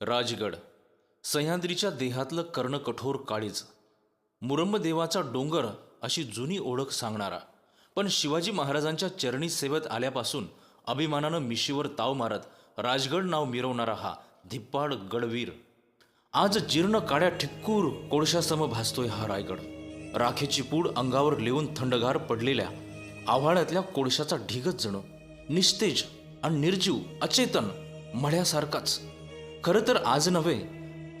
राजगड. सह्याद्रीच्या देहातलं कर्णकठोर काळीज. मुरंबदेवाचा डोंगर अशी जुनी ओळख सांगणारा. पण शिवाजी महाराजांच्या चरणी सेवेत आल्यापासून अभिमानानं मिशीवर ताव मारत राजगड नाव मिरवणारा हा धिप्पाड गडवीर. आज जीर्ण काड्या ठिक्कूर कोळशासम भासतोय हा रायगड. राखेची पूड अंगावर लिहून थंडगार पडलेल्या आव्हाळ्यातल्या कोळशाचा ढिगच जणू. निस्तेज आणि निर्जीव अचेतन मढ्यासारखाच. खरं तर आज नव्हे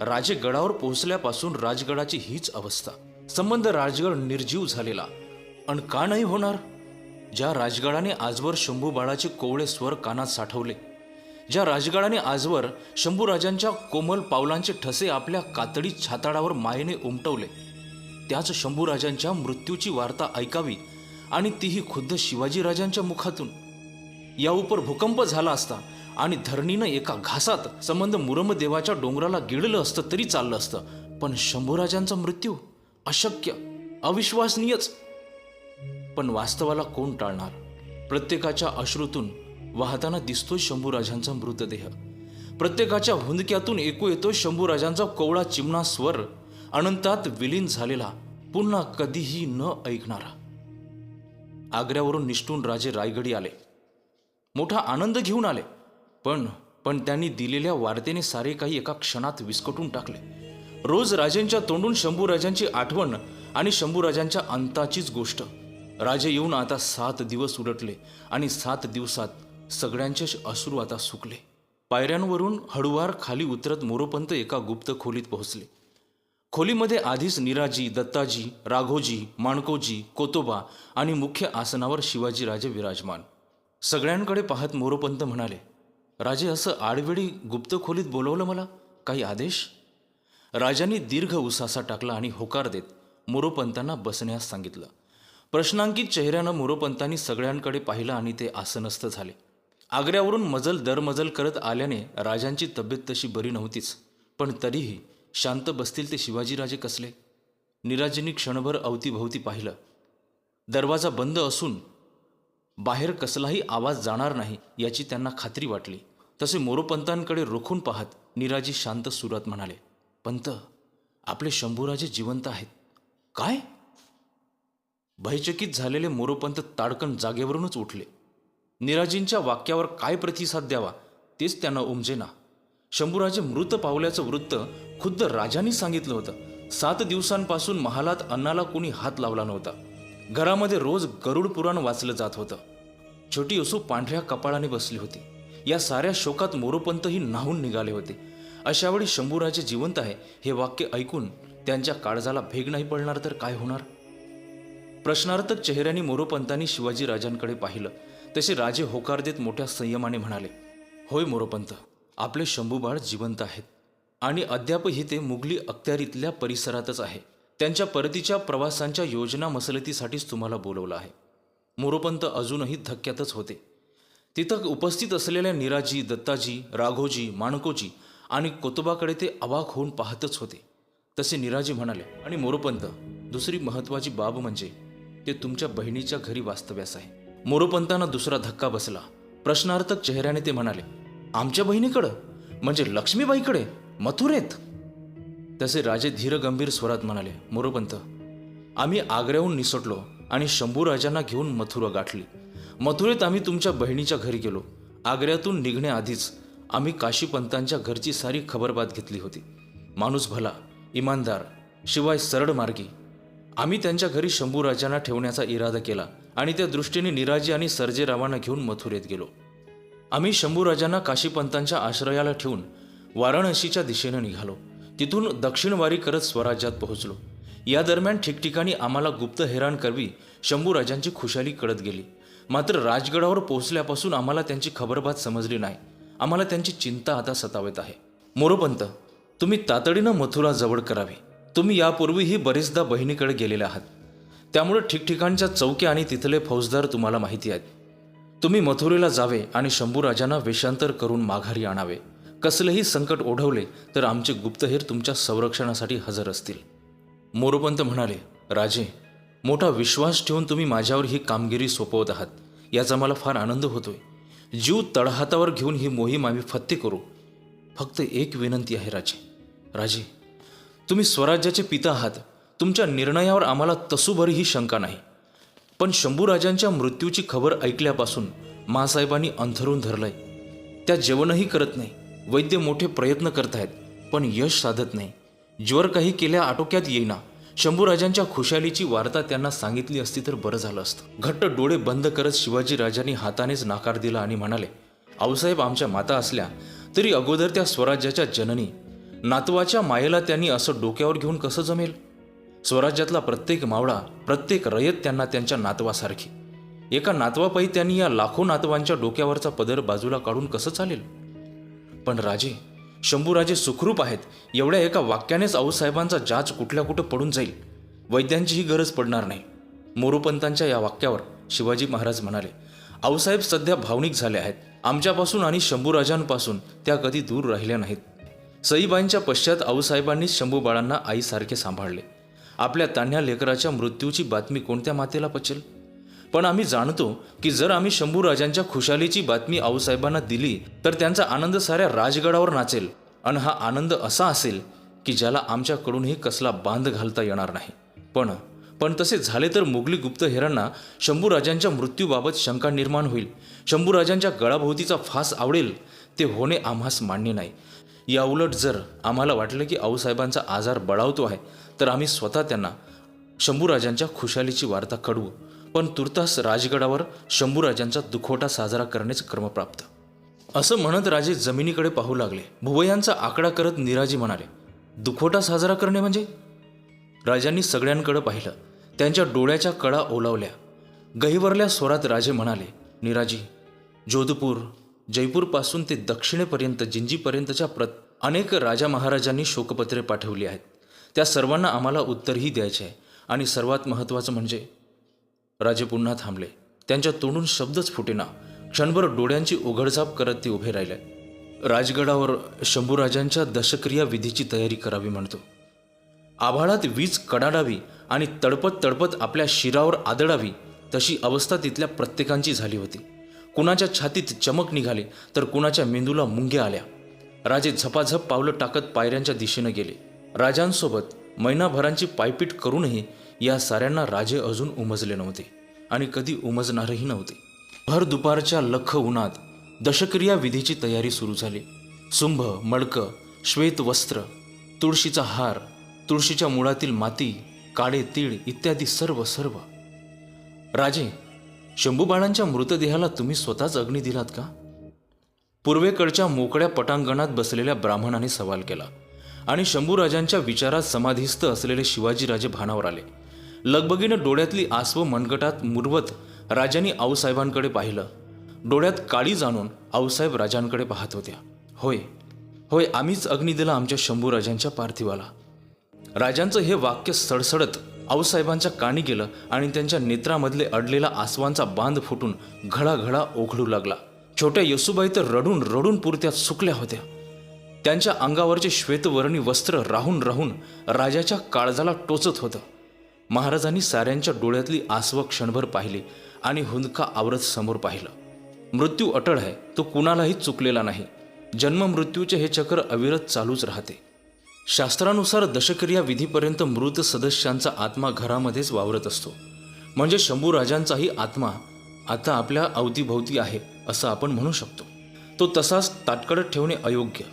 राजे गडावर पोहोचल्यापासून राजगडाची हीच अवस्था. संबंध राजगड निर्जीव झालेला. आणि का नाही होणार? ज्या राजगडाने आजवर शंभू बाळाचे कोवळे स्वर कानात साठवले ज्या राजगडाने आजवर शंभूराजांच्या कोमल पावलांचे ठसे आपल्या कातडी छाताडावर मायेने उमटवले त्याच शंभूराजांच्या मृत्यूची वार्ता ऐकावी आणि तीही खुद्द शिवाजीराजांच्या मुखातून. या उपर भूकंप झाला असता आणि धरणीनं एका घासात संबंध मुरमदेवाच्या डोंगराला गिळलं असतं तरी चाललं असतं. पण शंभूराजांचा मृत्यू अशक्य अविश्वसनीयच. पण वास्तवाला कोण टाळणार? प्रत्येकाच्या अश्रूतून वाहताना दिसतोय शंभूराजांचा मृतदेह. प्रत्येकाच्या हुंदक्यातून ऐकू येतो शंभूराजांचा कोवळा चिमणा स्वर. अनंतात विलीन झालेला पुन्हा कधीही न ऐकणारा. आग्र्यावरून निष्ठून राजे रायगडी आले. मोठा आनंद घेऊन आले. पण पण त्यांनी दिलेल्या वार्तेने सारे काही एका क्षणात विस्कटून टाकले. रोज राजेंच्या तोंडून शंभूराजांची आठवण आणि शंभूराजांच्या अंताचीच गोष्ट. राजे येऊन आता सात दिवस उलटले आणि सात दिवसात सगळ्यांचेच अश्रू आता सुकले. पायऱ्यांवरून हळुवार खाली उतरत मोरोपंत एका गुप्त खोलीत पोहोचले. खोलीमध्ये आधीच निराजी दत्ताजी राघोजी माणकोजी कोतोबा आणि मुख्य आसनावर शिवाजीराजे विराजमान. सगळ्यांकडे पाहत मोरोपंत म्हणाले राजे असं आडवेळी गुप्त खोलीत बोलवलं मला? काही आदेश? राजांनी दीर्घ उसासा टाकला आणि होकार देत मोरोपंतांना बसण्यास सांगितलं. प्रश्नांकित चेहऱ्यानं मोरोपंतांनी सगळ्यांकडे पाहिलं आणि ते आसनस्थ झाले. आग्र्यावरून मजल दरमजल करत आल्याने राजांची तब्येत तशी बरी नव्हतीच. पण तरीही शांत बसतील ते शिवाजीराजे कसले? निराजींनी क्षणभर अवतीभोवती पाहिलं. दरवाजा बंद असून बाहेर कसलाही आवाज जाणार नाही याची त्यांना खात्री वाटली. तसे मोरोपंतांकडे रोखून पाहत निराजी शांत सुरात म्हणाले पंत आपले शंभूराजे जिवंत आहेत. काय? भयचकित झालेले मोरोपंत ताडकन जागेवरूनच उठले. निराजींच्या वाक्यावर काय प्रतिसाद द्यावा तेच त्यांना उमजेना. शंभूराजे मृत पावल्याचं वृत्त खुद्द राजांनी सांगितलं होतं. सात दिवसांपासून महालात अन्नाला कोणी हात लावला नव्हता. घरामध्ये रोज गरुड पुराण वाचलं जात होतं. छोटी असू पांढऱ्या कपाळाने बसली होती. या साऱ्या शोकात मोरोपंतही नाहून निघाले होते. अशावेळी शंभूराजे जिवंत आहे हे वाक्य ऐकून त्यांच्या काळजाला भेग नाही पडणार तर काय होणार? प्रश्नार्थक चेहऱ्याने मोरोपंतांनी शिवाजी राजांकडे पाहिलं. तसे राजे होकार देत मोठ्या संयमाने म्हणाले होय मोरोपंत आपले शंभूबाळ जिवंत आहेत. आणि अद्यापही ते मुघली अखत्यारीतल्या परिसरातच आहे. त्यांच्या परतीच्या प्रवासांच्या योजना मसलतीसाठीच तुम्हाला बोलवलं आहे. मोरोपंत अजूनही धक्क्यातच होते. तिथं उपस्थित असलेल्या निराजी दत्ताजी राघोजी माणकोजी आणि कोतोबाकडे ते अवाक होऊन पाहतच होते. तसे निराजी म्हणाले आणि मोरोपंत दुसरी महत्वाची बाब म्हणजे ते तुमच्या बहिणीच्या घरी वास्तव्यास आहे. मोरोपंतांना दुसरा धक्का बसला. प्रश्नार्थक चेहऱ्याने ते म्हणाले आमच्या बहिणीकडं? म्हणजे लक्ष्मीबाईकडे? मथुरेत? तसे राजे धीरगंभीर स्वरात म्हणाले मोरोपंत आम्ही आग्र्याहून निसटलो आणि शंभूराजांना घेऊन मथुरा गाठली. मथुरेत आम्ही तुमच्या बहिणीच्या घरी गेलो. आग्र्यातून निघण्याआधीच आम्ही काशीपंतांच्या घरची सारी खबरबात घेतली होती. माणूस भला इमानदार शिवाय सरळ मार्गी. आम्ही त्यांच्या घरी शंभूराजांना ठेवण्याचा इरादा केला आणि त्या दृष्टीने निराजी आणि सर्जेरावांना घेऊन मथुरेत गेलो. आम्ही शंभूराजांना काशीपंतांच्या आश्रयाला ठेवून वाराणसीच्या दिशेनं निघालो. तिथून दक्षिणवारी करत स्वराज्यात पोहोचलो. या दरम्यान ठिकठिकाणी आम्हाला गुप्त हैराण करवी शंभूराजांची खुशाली कळत गेली. मात्र राजगडावर पोहोचल्यापासून आम्हाला त्यांची खबरबात समजली नाही. आम्हाला त्यांची चिंता आता सतावत आहे. मोरोपंत तुम्ही तातडीनं मथुरा जवळ करावी. तुम्ही यापूर्वीही बरेचदा बहिणीकडे गेलेले आहात. त्यामुळे ठिकठिकाणच्या चौक्या आणि तिथले फौजदार तुम्हाला माहिती आहेत. तुम्ही मथुरेला जावे आणि शंभूराजांना वेषांतर करून माघारी आणावे. कसलेही संकट ओढवले तर आमचे गुप्तहेर तुमच्या संरक्षणासाठी हजर असतील. मोरोपंत म्हणाले राजे मोठा विश्वास ठेवून तुम्ही माझ्यावर ही कामगिरी सोपवत आहात. याचा मला फार आनंद होतोय. जीव तळहातावर घेऊन ही मोहीम आम्ही फत्ते करू. फक्त एक विनंती आहे राजे. राजे तुम्ही स्वराज्याचे पिता आहात. तुमच्या निर्णयावर आम्हाला तसूभरही शंका नाही. पण शंभूराजांच्या मृत्यूची खबर ऐकल्यापासून मासाहेबांनी अंथरून धरलंय. त्या जेवणही करत नाही. वैद्य मोठे प्रयत्न करत आहेत पण यश साधत नाही. ज्वर काही केल्या आटोक्यात येईना. शंभूराजांच्या खुशालीची वार्ता त्यांना सांगितली असती तर बरं झालं असतं. घट्ट डोळे बंद करत शिवाजी राजांनी हातानेच नाकार दिला आणि म्हणाले आऊसाहेब आमच्या माता असल्या तरी अगोदर त्या स्वराज्याच्या जननी. नातवाच्या मायेला त्यांनी असं डोक्यावर घेऊन कसं जमेल? स्वराज्यातला प्रत्येक मावळा प्रत्येक रयत त्यांना त्यांच्या नातवासारखी. एका नातवापायी त्यांनी या लाखो नातवांच्या डोक्यावरचा पदर बाजूला काढून कसं चालेल? पण राजे शंभूराजे सुखरूप आहेत. एवढ्या एका वाक्यानेच आऊसाहेबांचा जाच कुठल्या कुठं पडून जाईल? वैद्यांचीही गरज पडणार नाही. मोरोपंतांच्या या वाक्यावर शिवाजी महाराज म्हणाले आऊसाहेब सध्या भावनिक झाले आहेत. आमच्यापासून आणि शंभूराजांपासून त्या कधी दूर राहिल्या नाहीत. सईबाईंच्या पश्चात आऊसाहेबांनी शंभू बाळांना आईसारखे सांभाळले. आपल्या तान्ह्या लेकराच्या मृत्यूची बातमी कोणत्या मातेला पचेल? पण आम्ही जाणतो की जर आम्ही शंभूराजांच्या खुशालीची बातमी आऊसाहेबांना दिली तर त्यांचा आनंद साऱ्या राजगडावर नाचेल. आणि हा आनंद असा असेल की ज्याला आमच्याकडूनही कसला बांध घालता येणार नाही. पण पण तसे झाले तर मुघली गुप्तहेरांना शंभूराजांच्या मृत्यूबाबत शंका निर्माण होईल. शंभूराजांच्या गळाभोवतीचा फास आवडेल ते होणे आम्हास मान्य नाही. याउलट जर आम्हाला वाटलं की आऊसाहेबांचा आजार बळावतो आहे तर आम्ही स्वतः त्यांना शंभूराजांच्या खुशालीची वार्ता कळवू. पण तुर्तास राजगडावर शंभूराजांचा दुखोटा साजरा करण्याचे क्रमप्राप्त असं म्हणत राजे जमिनीकडे पाहू लागले. भुवयांचा आकडा करत निराजी म्हणाले दुखोटा साजरा करणे म्हणजे? राजांनी सगळ्यांकडे पाहिलं. त्यांच्या डोळ्याच्या कळा ओलावल्या. गहिवरल्या स्वरात राजे म्हणाले निराजी जोधपूर जयपूरपासून ते दक्षिणेपर्यंत जिंजीपर्यंतच्या प्र अनेक राजा महाराजांनी शोकपत्रे पाठवली आहेत. त्या सर्वांना आम्हाला उत्तरही द्यायचे आहे. आणि सर्वात महत्त्वाचं म्हणजे राजे पुन्हा थांबले. त्यांच्या तोंडून शब्दच फुटेना. क्षणभर डोळ्यांची उघडझाप करत ते उभे राहिले. राजगडावर शंभूराजांच्या दशक्रिया विधीची तयारी करावी म्हणतो. आभाळात वीज कडाडावी आणि तडपत तडपत आपल्या शिरावर आदळावी तशी अवस्था तिथल्या प्रत्येकांची झाली होती. कुणाच्या छातीत चमक निघाली तर कुणाच्या मेंदूला मुंग्या आल्या. राजे झपाझप पावलं टाकत पायऱ्यांच्या दिशेनं गेले. राजांसोबत महिनाभरांची पायपीट करूनही या साऱ्यांना राजे अजून उमजले नव्हते आणि कधी उमजणारही नव्हते. भर दुपारच्या लख उन्हात दशक्रिया विधीची तयारी सुरू झाली. सुंभ मडकं श्वेत वस्त्र तुळशीचा हार तुळशीच्या मुळातील माती काळे तीळ इत्यादी सर्व सर्व. राजे शंभूबाळांच्या मृतदेहाला तुम्ही स्वतःच अग्नी दिलात का? पूर्वेकडच्या मोकळ्या पटांगणात बसलेल्या ब्राह्मणाने सवाल केला आणि शंभूराजांच्या विचारात समाधिस्थ असलेले शिवाजीराजे भानावर आले. लगबगीनं डोळ्यातली आसव मनगटात मुरवत राजांनी आऊसाहेबांकडे पाहिलं. डोळ्यात काळी जाणून आऊसाहेब राजांकडे पाहत होत्या. होय होय आम्हीच अग्नी दिला आमच्या शंभूराजांच्या पार्थिवाला. राजांचं हे वाक्य सडसडत आऊसाहेबांच्या कानी गेलं आणि त्यांच्या नेत्रामधले अडलेला आसवांचा बांध फुटून घळाघळा ओघळू लागला. छोट्या येसुबाई तर रडून रडून पुरत्या सुकल्या होत्या. त्यांच्या अंगावरचे श्वेतवर्णी वस्त्र राहून राहून राजाच्या काळजाला टोचत होतं. महाराजांनी साऱ्यांच्या डोळ्यातली आसव क्षणभर पाहिली आणि हुंदका आवरत समोर पाहिलं. मृत्यू अटळ आहे तो कुणालाही चुकलेला नाही. जन्म मृत्यूचे हे चक्र अविरत चालूच राहते. शास्त्रानुसार दशक्रिया विधीपर्यंत मृत सदस्यांचा आत्मा घरामध्येच वावरत असतो. म्हणजे शंभूराजांचाही आत्मा आता आपल्या अवतीभोवती आहे असं आपण म्हणू शकतो. तो तसाच ताटकडत ठेवणे अयोग्य.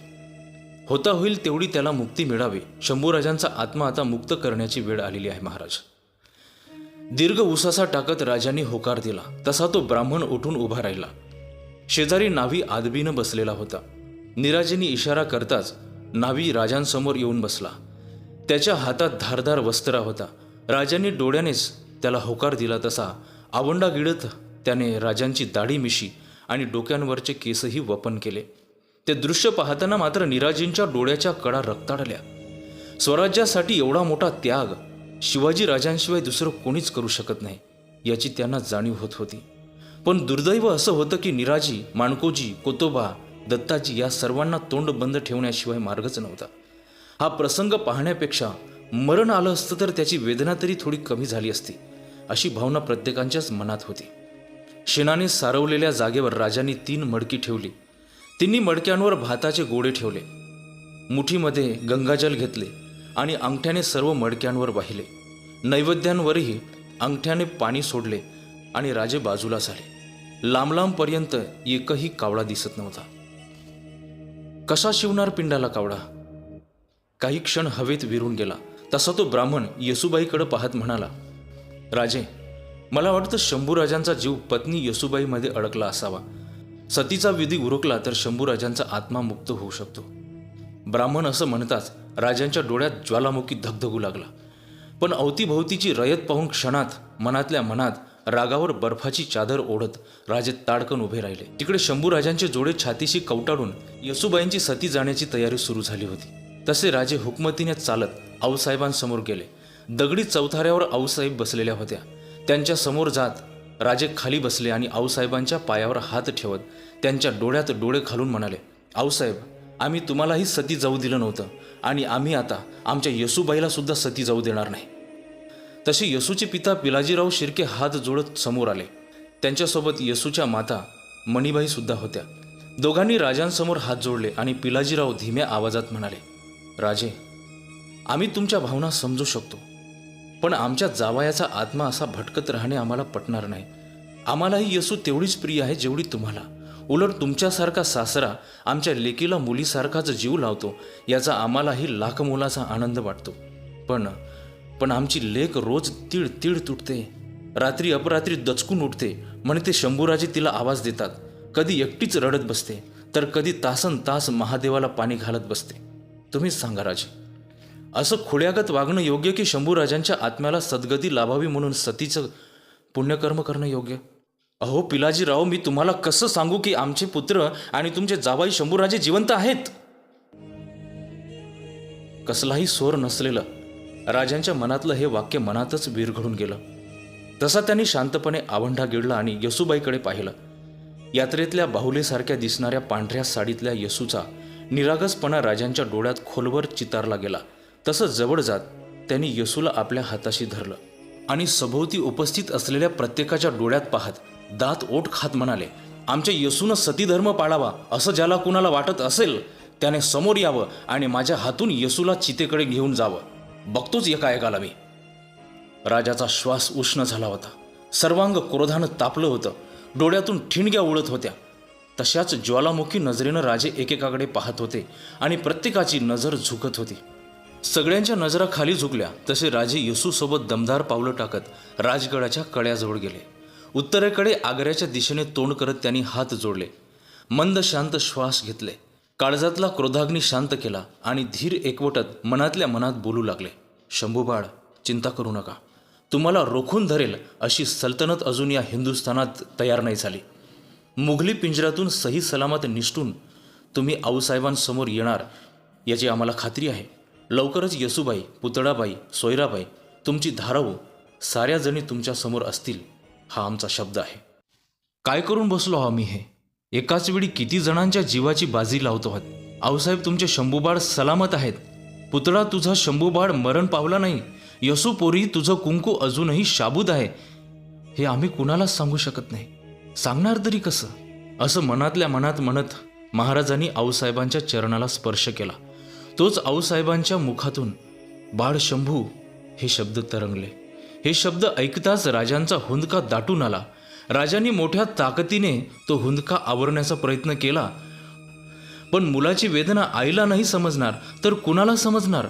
होता होईल तेवढी त्याला मुक्ती मिळावी. शंभूराजांचा आत्मा आता मुक्त करण्याची वेळ आलेली आहे महाराज. दीर्घ उसासा टाकत राजांनी होकार दिला. तसा तो ब्राह्मण उठून उभा राहिला. शेजारी नावी आदबीनं बसलेला होता. निराजेंनी इशारा करताच नावी राजांसमोर येऊन बसला. त्याच्या हातात धारदार वस्त्रा होता. राजांनी डोळ्यानेच त्याला होकार दिला तसा आवंडा गिळत त्याने राजांची दाढी मिशी आणि डोक्यांवरचे केसही वपन केले. ते दृश्य पाहताना मात्र निराजींच्या डोळ्याच्या कडा रक्ताडल्या. स्वराज्यासाठी एवढा मोठा त्याग शिवाजी राजांशिवाय दुसरं कोणीच करू शकत नाही याची त्यांना जाणीव होत होती. पण दुर्दैव असं होतं की निराजी माणकोजी कोतोबा दत्ताजी या सर्वांना तोंड बंद ठेवण्याशिवाय मार्गच नव्हता. हा प्रसंग पाहण्यापेक्षा मरण आलं असतं तर त्याची वेदना तरी थोडी कमी झाली असती अशी भावना प्रत्येकांच्याच मनात होती. शेणाने सारवलेल्या जागेवर राजांनी तीन मडकी ठेवली. तिन्ही मडक्यांवर भाताचे गोडे ठेवले. मुठीमध्ये गंगाजल घेतले आणि अंगठ्याने सर्व मडक्यांवर वाहिले. नैवेद्यांवरही अंगठ्याने पाणी सोडले आणि राजे बाजूला झाले. लांब लांबपर्यंत एकही कावळा दिसत नव्हता. कसा शिवणार पिंडाला कावळा? काही क्षण हवेत विरून गेला. तसा तो ब्राह्मण येसुबाईकडे पाहत म्हणाला राजे मला वाटतं शंभूराजांचा जीव पत्नी येसुबाईमध्ये अडकला असावा. सतीचा विधी उरकला तर शंभूराजांचा आत्मा मुक्त होऊ शकतो. ब्राह्मण असं म्हणताच राजांच्या डोळ्यात ज्वालामुखी धगधगू लागला. पण अवतीभोवतीची रयत पाहून क्षणात मनातल्या मनात रागावर बर्फाची चादर ओढत राजे ताडकन उभे राहिले. तिकडे शंभूराजांचे जोडे छातीशी कवटाळून येसुबाईंची सती जाण्याची तयारी सुरू झाली होती. तसे राजे हुकमतीने चालत आऊसाहेबांसमोर गेले. दगडी चौथाऱ्यावर आऊसाहेब बसलेल्या होत्या. त्यांच्यासमोर जात राजे खाली बसले आणि आऊसाहेबांच्या पायावर हात ठेवत त्यांच्या डोळ्यात डोळे घालून म्हणाले आऊसाहेब आम्ही तुम्हालाही सती जाऊ दिलं नव्हतं आणि आम्ही आता आमच्या यसूबाईला सुद्धा सती जाऊ देणार नाही. तसे येसूचे पिता पिलाजीराव शिर्के हात जोडत समोर आले. त्यांच्यासोबत येसूच्या माता मणिबाई सुद्धा होत्या. दोघांनी राजांसमोर हात जोडले आणि पिलाजीराव धीम्या आवाजात म्हणाले राजे आम्ही तुमच्या भावना समजू शकतो. पण आमच्या जावयाचा आत्मा असा भटकत राहणे आम्हाला पटणार नाही. आम्हालाही येसू तेवढीच प्रिय आहे जेवढी तुम्हाला. उलट तुमच्यासारखा सासरा आमच्या लेकीला मुलीसारखाच जीव लावतो याचा आम्हालाही लाख मोलाचा आनंद वाटतो. पण पण आमची लेक रोज तीळ तीळ तुटते. रात्री अपरात्री दचकून उठते म्हणते शंभूराजे तिला आवाज देतात. कधी एकटीच रडत बसते तर कधी तासन तास महादेवाला पाणी घालत बसते. तुम्हीच सांगा राजे. असं खुळ्यागत वागणं योग्य की शंभूराजांच्या आत्म्याला सद्गती लाभावी म्हणून सतीचं पुण्यकर्म करणं योग्य? अहो पिलाजीराव मी तुम्हाला कसं सांगू की आमचे पुत्र आणि तुमचे जावाई शंभूराजे जिवंत आहेत? कसलाही सोर नसलेलं राजांच्या मनातलं हे वाक्य मनातच विरघडून गेलं. तसा त्यांनी शांतपणे आवंढा गिळला आणि येसूबाईकडे पाहिलं. यात्रेतल्या बाहुलीसारख्या दिसणाऱ्या पांढऱ्या साडीतल्या यसूचा निरागसपणा राजांच्या डोळ्यात खोलवर चितारला गेला. तसं जवळ जात त्यांनी येसूला आपल्या हाताशी धरलं. आणि सभोवती उपस्थित असलेल्या प्रत्येकाच्या डोळ्यात पाहत दात ओठ खात म्हणाले आमच्या येसूनं सतीधर्म पाळावा असं ज्याला कुणाला वाटत असेल त्याने समोर यावं आणि माझ्या हातून येसूला चितेकडे घेऊन जावं. बघतोच एकाएकाला मी. राजाचा श्वास उष्ण झाला होता. सर्वांग क्रोधानं तापलं होतं. डोळ्यातून ठिणग्या उडत होत्या. तशाच ज्वालामुखी नजरेनं राजे एकेकाकडे पाहत होते आणि प्रत्येकाची नजर झुकत होती. सगळ्यांच्या नजरा खाली झुकल्या तसे राजे येसूसोबत दमदार पावलं टाकत राजगडाच्या कड्याजवळ गेले. उत्तरेकडे आग्र्याच्या दिशेने तोंड करत त्यांनी हात जोडले. मंद शांत श्वास घेतले. काळजातला क्रोधाग्नी शांत केला आणि धीर एकवटत मनातल्या मनात बोलू लागले. शंभूबाळ चिंता करू नका. तुम्हाला रोखून धरेल अशी सल्तनत अजून या हिंदुस्थानात तयार नाही झाली. मुघली पिंजऱ्यातून सही सलामत निष्ठून तुम्ही आऊसाहेबांसमोर येणार याची आम्हाला खात्री आहे. लवकरच येसूबाई पुतळाबाई सोयराबाई तुमची धाराऊ साऱ्या जणी तुमच्यासमोर असतील हा आमचा शब्द आहे. काय करून बसलो आम्ही हे? एकाच वेळी किती जणांच्या जीवाची बाजी लावतो आहात. आऊसाहेब तुमचे शंभूबाळ सलामत आहेत. पुतळा तुझा शंभूबाळ मरण पावला नाही. यसू पोरी तुझं कुंकू अजूनही शाबूत आहे. हे आम्ही कुणालाच सांगू शकत नाही. सांगणार तरी कसं? असं मनातल्या मनात म्हणत महाराजांनी आऊसाहेबांच्या चरणाला स्पर्श केला. तोच आऊसाहेबांच्या मुखातून बाळ शंभू हे शब्द तरंगले. हे शब्द ऐकताच राजांचा हुंदका दाटून आला. राजांनी मोठ्या ताकदीने तो हुंदका आवरण्याचा प्रयत्न केला. पण मुलाची वेदना आईला नाही समजणार तर कुणाला समजणार?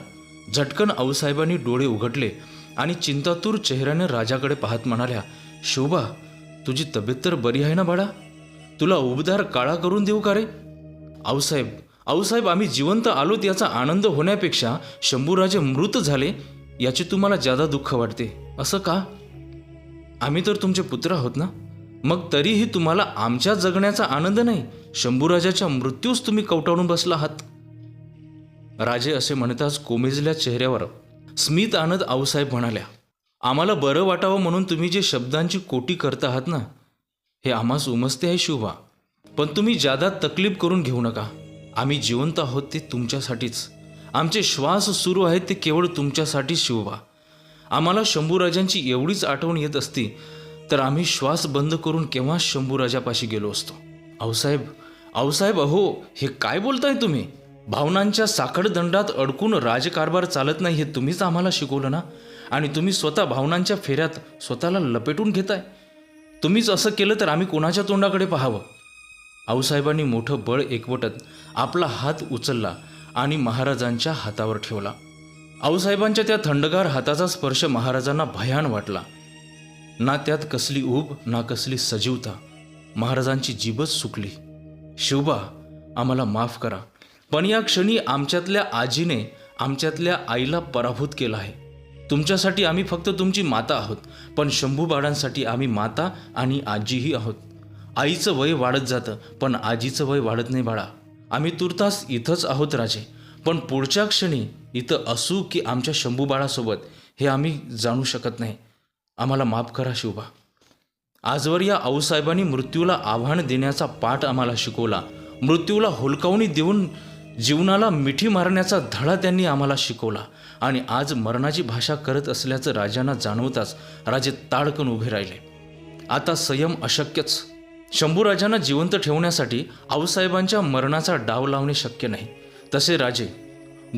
झटकन आऊसाहेबांनी डोळे उघडले आणि चिंतातूर चेहऱ्याने राजाकडे पाहत म्हणाल्या शोभा तुझी तब्येत तर बरी आहे ना बाळा? तुला उबदार काळा करून देऊ का रे? आऊसाहेब आऊसाहेब आम्ही जिवंत आलोत याचा आनंद होण्यापेक्षा शंभूराजे मृत झाले याचे तुम्हाला जादा दुःख वाटते असं का? आम्ही तर तुमचे पुत्र आहोत ना? मग तरीही तुम्हाला आमच्या जगण्याचा आनंद नाही शंभूराजाच्या मृत्यूस तुम्ही कवटाळून बसला आहात. राजे असे म्हणताच कोमेजल्या चेहऱ्यावर स्मित आनंद आऊसाहेब म्हणाल्या आम्हाला बरं वाटावं म्हणून तुम्ही जे शब्दांची कोटी करता आहात ना हे आम्हास उमसते आहे शुभा. पण तुम्ही जादा तकलीफ करून घेऊ नका. आम्ही जिवंत आहोत ते तुमच्यासाठीच. आमचे श्वास सुरू आहेत ते केवळ तुमच्यासाठीच शिवबा. आम्हाला शंभूराजांची एवढीच आठवण येत असती तर आम्ही श्वास बंद करून केव्हा शंभूराजापाशी गेलो असतो? आऊसाहेब आऊसाहेब अहो हे काय बोलताय तुम्ही? भावनांच्या साखळदंडात अडकून राजकारभार चालत नाही हे तुम्हीच आम्हाला शिकवलं ना? आणि तुम्ही स्वतः भावनांच्या फेऱ्यात स्वतःला लपेटून घेताय? तुम्हीच असं केलं तर आम्ही कोणाच्या तोंडाकडे पाहावं? आऊसाहेबांनी मोठं बळ एकवटत आपला हात उचलला आणि महाराजांच्या हातावर ठेवला. आऊसाहेबांच्या त्या थंडगार हाताचा स्पर्श महाराजांना भयान वाटला. ना त्यात कसली ऊब ना कसली सजीवता. महाराजांची जीबच सुकली. शिवबा आम्हाला माफ करा. पण या क्षणी आमच्यातल्या आजीने आमच्यातल्या आईला पराभूत केला आहे. तुमच्यासाठी आम्ही फक्त तुमची माता आहोत. पण शंभू बाळांसाठी आम्ही माता आणि आजीही आहोत. आईचं वय वाढत जातं पण आजीचं वय वाढत नाही बाळा. आम्ही तुर्तास इथंच आहोत राजे. पण पुढच्या क्षणी इथं असू की आमच्या शंभूबाळासोबत हे आम्ही जाणू शकत नाही. आम्हाला माफ करा शिवबा. आजवर या आऊसाहेबांनी मृत्यूला आव्हान देण्याचा पाठ आम्हाला शिकवला. मृत्यूला हुलकावणी देऊन जीवनाला मिठी मारण्याचा धडा त्यांनी आम्हाला शिकवला. आणि आज मरणाची भाषा करत असल्याचं राजांना जाणवताच राजे ताडकन उभे राहिले. आता संयम अशक्यच. शंभूराजांना जिवंत ठेवण्यासाठी आऊसाहेबांच्या मरणाचा डाव लावणे शक्य नाही. तसे राजे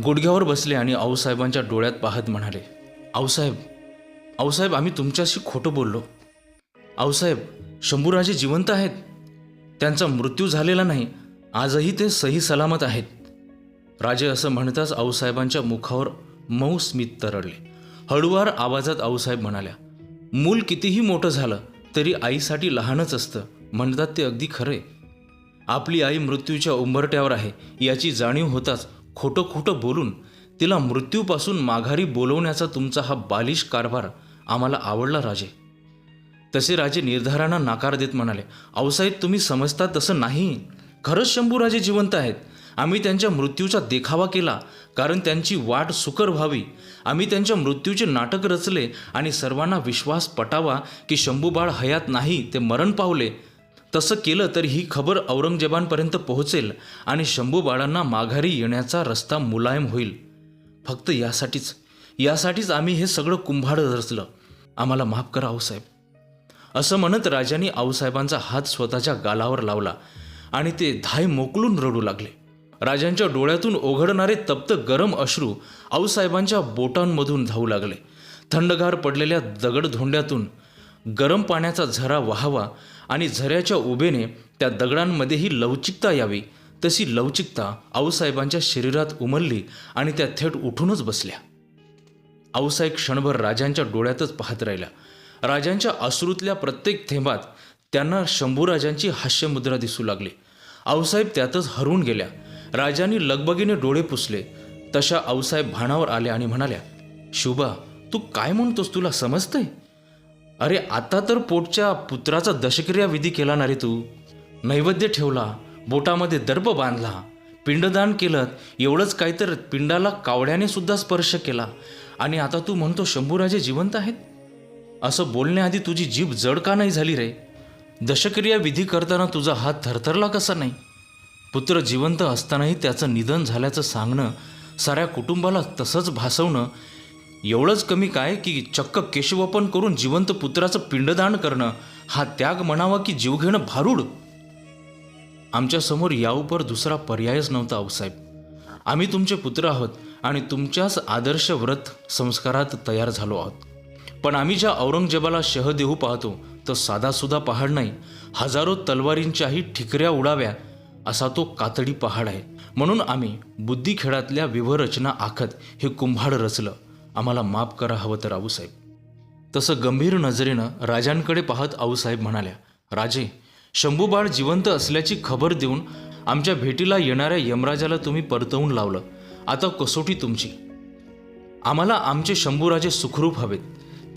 गुडघ्यावर बसले आणि आऊसाहेबांच्या डोळ्यात पाहत म्हणाले आऊसाहेब आऊसाहेब आम्ही तुमच्याशी खोटं बोललो. आऊसाहेब शंभूराजे जिवंत आहेत. त्यांचा मृत्यू झालेला नाही. आजही ते सही सलामत आहेत. राजे असं म्हणताच आऊसाहेबांच्या मुखावर मऊ स्मित तरळले. हळुवार आवाजात आऊसाहेब म्हणाल्या मूल कितीही मोठं झालं तरी आईसाठी लहानच असतं. म्हणतात ते अगदी खरे आपली आई मृत्यूच्या उंबरट्यावर आहे याची जाणीव होताच खोटं खोटं बोलून तिला मृत्यूपासून माघारी बोलवण्याचा तुमचा हा बालिश कारभार आम्हाला आवडला राजे. तसे राजे निर्धारांना नाकार देत म्हणाले अवसाहेब तुम्ही समजता तसं नाही. खरंच शंभूराजे जिवंत आहेत. आम्ही त्यांच्या मृत्यूचा देखावा केला कारण त्यांची वाट सुकर व्हावी. आम्ही त्यांच्या मृत्यूचे नाटक रचले आणि सर्वांना विश्वास पटावा की शंभूबाळ हयात नाही ते मरण पावले. तसं केलं तर ही खबर औरंगजेबांपर्यंत पोहोचेल आणि शंभूबाळांना माघारी येण्याचा रस्ता मुलायम होईल. फक्त यासाठीच यासाठीच आम्ही हे सगळं कुंभाड रचलं. आम्हाला माफ करा आऊसाहेब. असं म्हणत राजांनी आऊसाहेबांचा हात स्वतःच्या गालावर लावला आणि ते धाय मोकलून रडू लागले. राजांच्या डोळ्यातून ओघडणारे तप्त गरम अश्रू आऊसाहेबांच्या बोटांमधून धावू लागले. थंडगार पडलेल्या दगडधोंड्यातून गरम पाण्याचा झरा वाहावा आणि झऱ्याच्या उभेने त्या दगडांमध्येही लवचिकता यावी तशी लवचिकता आऊसाहेबांच्या शरीरात उमलली आणि त्या थेट उठूनच बसल्या. आऊसाहेब क्षणभर राजांच्या डोळ्यातच पाहत राहिला. राजांच्या अश्रूतल्या प्रत्येक थेंबात त्यांना शंभूराजांची हास्यमुद्रा दिसू लागली. आऊसाहेब त्यातच हरवून गेल्या. राजांनी लगबगीने डोळे पुसले. तशा आऊसाहेब भानावर आल्या आणि म्हणाल्या शुभा तू काय म्हणतोस तुला समजतंय? अरे आता तर पोटच्या पुत्राचा दशक्रिया विधी केला ना रे तू. नैवेद्य ठेवला बोटामध्ये दर्प बांधला पिंडदान केलं एवढंच काय तर पिंडाला कावड्याने सुद्धा स्पर्श केला. आणि आता तू म्हणतो शंभूराजे जिवंत आहेत? असं बोलण्याआधी तुझी जीभ जड का नाही झाली रे? दशक्रिया विधी करताना तुझा हात थरथरला कसा नाही? पुत्र जिवंत असतानाही त्याचं निधन झाल्याचं सांगणं साऱ्या कुटुंबाला तसंच भासवणं एवढंच कमी काय की चक्क केशवपन करून जिवंत पुत्राचं पिंडदान करणं हा त्याग म्हणावा की जीव घेणं भारूड? आमच्यासमोर याउपर दुसरा पर्यायच नव्हता आऊसाहेब आम्ही तुमचे पुत्र आहोत आणि तुमच्याच आदर्श व्रत संस्कारात तयार झालो आहोत. पण आम्ही ज्या औरंगजेबाला शह देऊ पाहतो तो साधासुद्धा पहाड नाही. हजारो तलवारींच्याही ठिकऱ्या उडाव्या. असा तो कातडी पहाड आहे. म्हणून आम्ही बुद्धिखेळातल्या विवरचना आखत हे कुंभाड रचलं. आम्हाला माफ करा हवं तर आऊसाहेब. तसं गंभीर नजरेनं राजांकडे पाहत आऊसाहेब म्हणाल्या राजे शंभूबाळ जिवंत असल्याची खबर देऊन आमच्या भेटीला येणाऱ्या यमराजाला तुम्ही परतवून लावलं. आता कसोटी तुमची. आम्हाला आमचे शंभूराजे सुखरूप हवेत.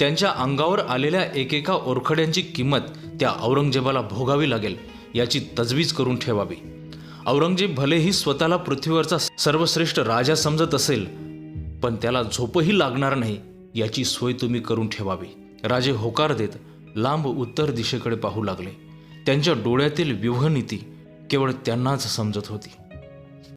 त्यांच्या अंगावर आलेल्या एकेका ओरखड्यांची किंमत त्या औरंगजेबाला भोगावी लागेल याची तजवीज करून ठेवावी. औरंगजेब भलेही स्वतःला पृथ्वीवरचा सर्वश्रेष्ठ राजा समजत असेल पण त्याला झोपही लागणार नाही याची सोय तुम्ही करून ठेवावी. राजे होकार देत लांब उत्तर दिशेकडे पाहू लागले. त्यांच्या डोळ्यातील व्यूहनीती केवळ त्यांनाच समजत होती.